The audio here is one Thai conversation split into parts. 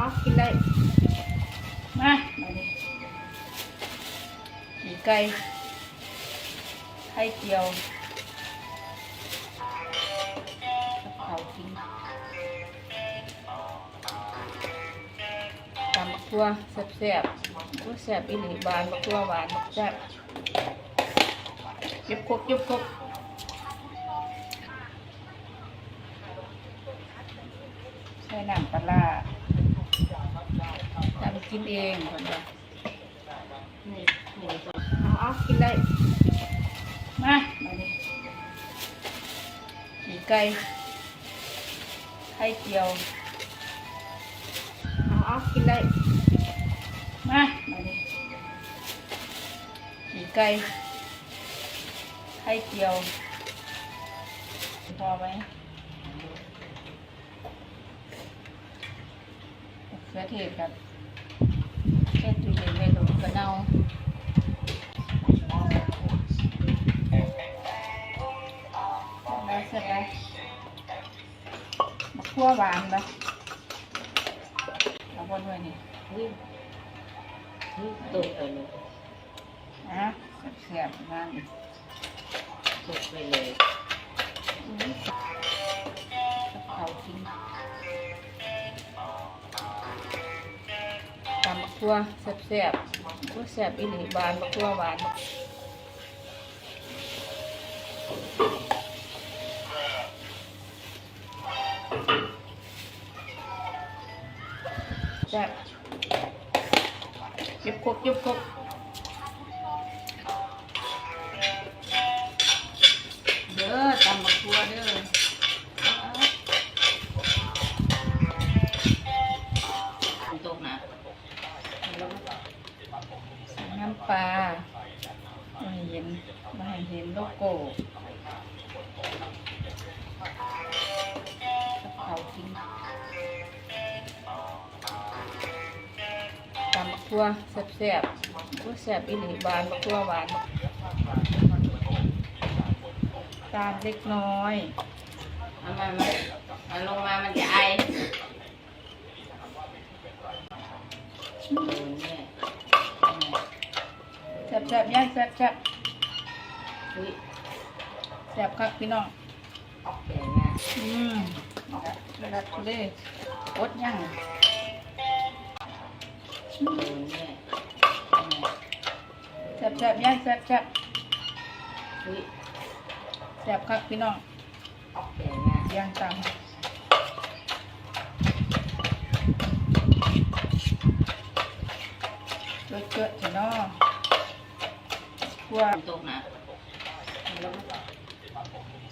เอากินได้ มามาดิมีไก่ไข่เจียวกับข้าวกินตำบักทั่วแซ่บๆก็แซ่บอีหลีบานบักทั่วหวานบักแซ่บยุบครบยุบครบใส่น้ำปลาร้า ทำกินเองคนเดียวนี่นี่เอาเอากินได้ มามาดิมีไก่ไข่เจียว เอาเอากินได้ มามาดิมีไก่ไข่เจียว พอไหม เสือเทศกับเทศจุเย็นเมนูกระเนาได้เสร็จแล้วมะขั่วหวานนะเอาบนด้วยนี่นี่นี่ตุ่เอาเลยนะเสียบๆงานตุ่ไปเลยตับเขาวกิน ทั่วแซ่บๆก็แซ่บอีหลีบานมะขั่วหวานแซ่บยุบครบยุบครบ ตำมะขั่วแซ่บๆก็แซ่บอีหลีบานมะขั่วหวานตาลเล็กน้อยเอามามาเอาลงมามันจะไอโดนเนี่ยแซ่บๆย่างแซ่บอุ้ยๆแซ่บครับพี่น้องแกง่ะอืมระดับทะเลอดย่าง โดนเนี่ยแซ่บๆย่างแซ่บอุ้ยๆแซ่บครับพี่น้องแกง่ะย่างตามเกิดเกิดเถอะเนาะกลัวตุ่นะ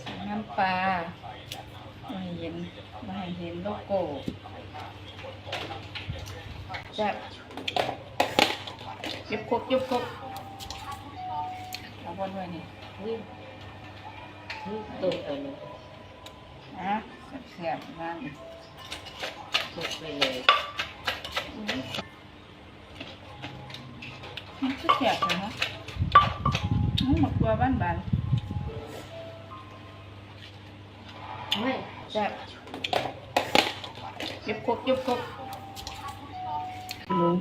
ใส่น้ำปลาไม่ให้เห็นไม่ให้เห็นโลโก้แซ่บ ยุบครบยุบครบเอาบนด้วยนี่อุ้ยนี่ตุ่เอาเลยนะแซ่บๆงานอีกตุ่ไปเลยมันก็แซ่บเลยเนาะอืมหมกตัวบ้านบานเฮ้ยๆแซ่บยุบครบยุบครบลุง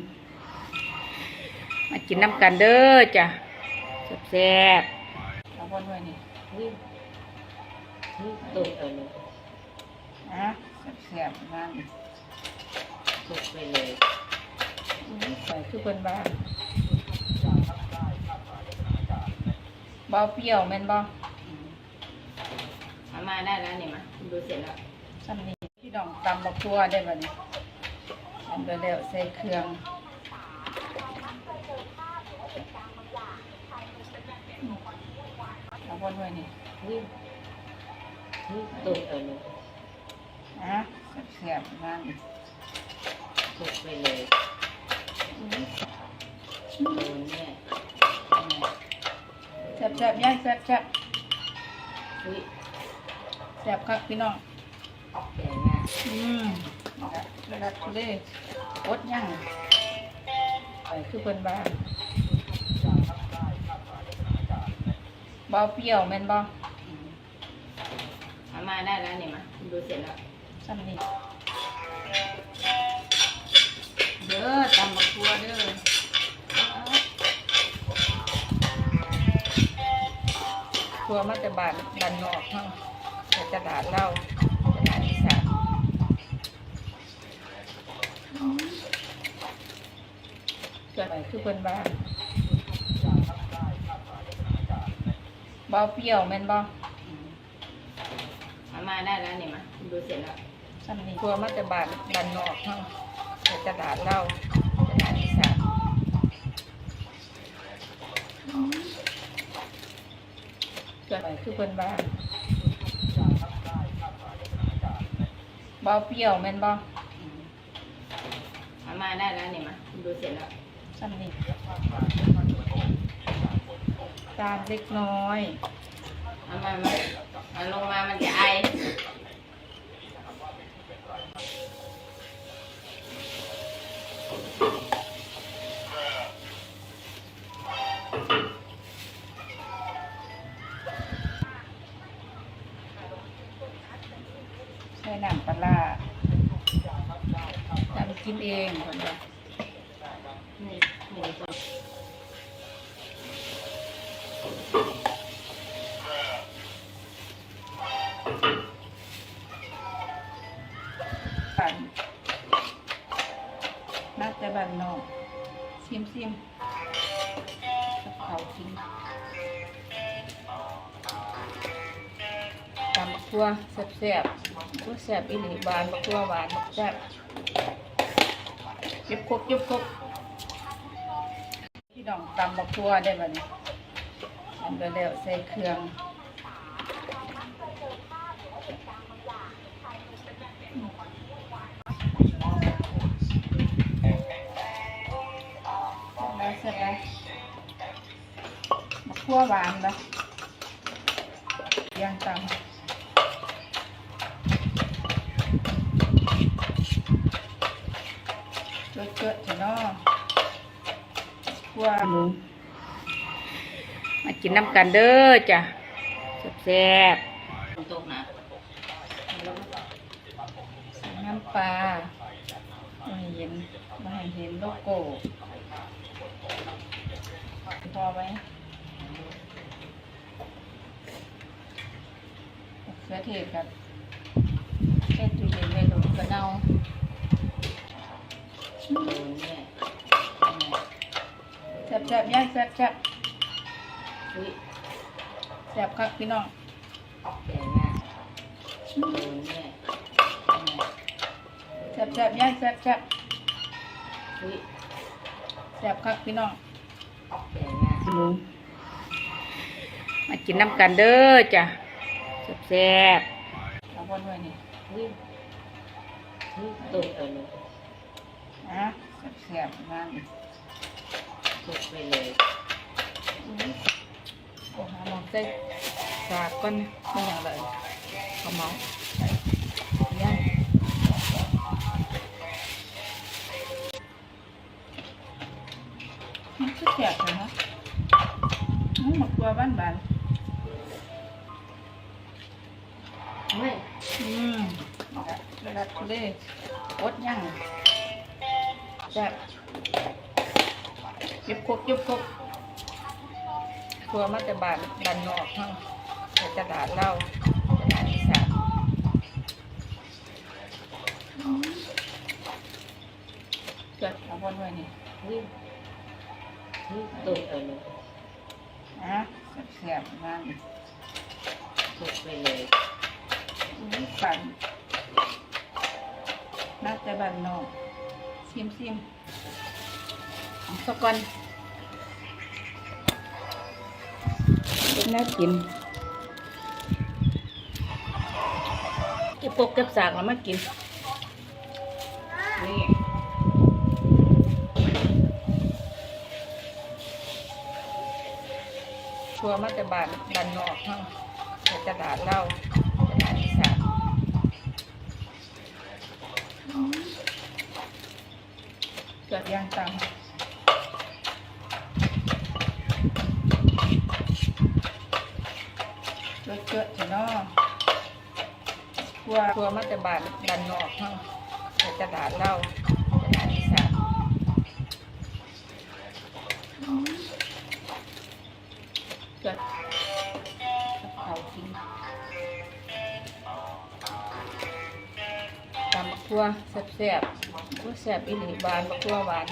มากินน้ำกันเด้อจ้ะแซ่บๆเอาบนด้วยนี่อุ้ยนี่ตุ่เอาเลยนะแซ่บๆงานอีกตุ่ไปเลยใส่คือเป็นบ้านเบาเปรี้ยวแม่นบ่อืมเอามาได้แล้วนี่มาดูเสร็จแล้วซ้ำนี้พี่น้องตำบักตัวได้บ่เนี่ยทำไปแล้วใส่เครื่อง เอาบนด้วยนี่อุ้ยนี่ตุ่เอาเลยนะแซ่บๆงานอีกไปเลยอื้อโดนเนี่ยแซ่บๆย่างแซ่บอุ้ยๆแซ่บครับพี่น้อง แกง่ะอืมระดับเลยอดย่างใส่คือเป็นบ้าน บ่เปรี้ยวแม่นบ่เอามาได้แล้วนี่มาดูเสร็จแล้วสำเร็จเด้อตำบักทัวเด้อทัวมาจะบานดันนอกห้องจะกระดาษเล่ากระดาษอีสานเกิดอะไรคือเพิ่นบ้าน บาเปรี้ยวแม่นบ่มามาได้แล้วเนี่ยมาดูเสร็จแล้วซ้ำนี้ทัวมาแต่บ้านบ้านนอกเฮาแต่ตลาดเล่าตลาดอีสานเกิดอะไรคือเพิ่นบ้านเบาเปรี้ยวแม่นบ่มามาได้แล้วเนี่ยมาดูเสร็จแล้วซ้ำนี้ จานเล็กน้อยเอามามาเอาลงมามันจะไอใส่น้ำปลาร้าทำกินเองคนเดียวนี่นี่ตัวปั่ น่าจะบันนอกซิมซิมกับเขากินตำบักทั่วแซ่บๆทั่วแซ่บอีหลีบานบักทั่วหวานบักแซ่บยุบครกยุบครกพี่น้องตำบักทั่วได้บัดนี้ทำแล้วใส่เครื่อง แล้วเสร็จแล้วบักทั่วหวานนะย่างตำเกิดเกิดเถอะเนาะว่าลุงมากินน้ำกันเด้อจ้ะแซ่บตกนะๆใส่น้ำปลา ไม่เห็นไม่เห็นโลโก้พอไหมเสือเทศครับแค่ตู้เย็นไว้ดูกระเนาโดนเนี่ยแซ่บแซ่บย่างแซ่บแซ่บแซ่บครับพี่น้อง แก่ง่ายโดนเนี่ยแซ่บแซ่บๆย่างแซ่บแซ่บอุ้ยแซ่บครับพี่น้องแก่ง่ายลุงมากินน้ำกันเด้อจ้ะแซ่บๆเอาวนไว้นี่อุ้ยอุ้ยตกไปเลยนะแซ่บๆนั่นตกไปเลยโอ้หาหมองใส่สากก่อนนะไม่อย่างไรเอาเมาย่านบานเฮ้ยอืมระดับทะเลยอดย่งแซ่บยุบครกยุบครกทัวมาแต่บานบานนอกเฮาแต่ตลาดเล่าตลาดอีสานเกิดเอาวนไว้นี่อุ้ยอุ้ยตกไปเลยนะ แซ่บๆนั่นตกไปเลยอุ้ยปั่นน่าจะบ้านนอกซิมซิมเอาสักก่อนเป็นน่ากินเก็บปกเก็บสากแล้วมากินนี่ มาแต่บ้านบ้านนอกเฮาแต่ตลาดเล่าตลาดอีสานเกิดย่างตำเกิดเกิดเถอะเนาะทัวทัวมาแต่บ้านบ้านนอกเฮาแต่ตลาดเล่าตลาดอีสาน เกิดกินตำบักทั่วแซ่บๆทั่วแซ่บอีหลีบานบักทั่วหวาน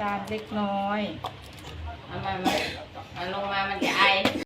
ตามเล็กน้อยเอามามาเอาลงมามันจะไอ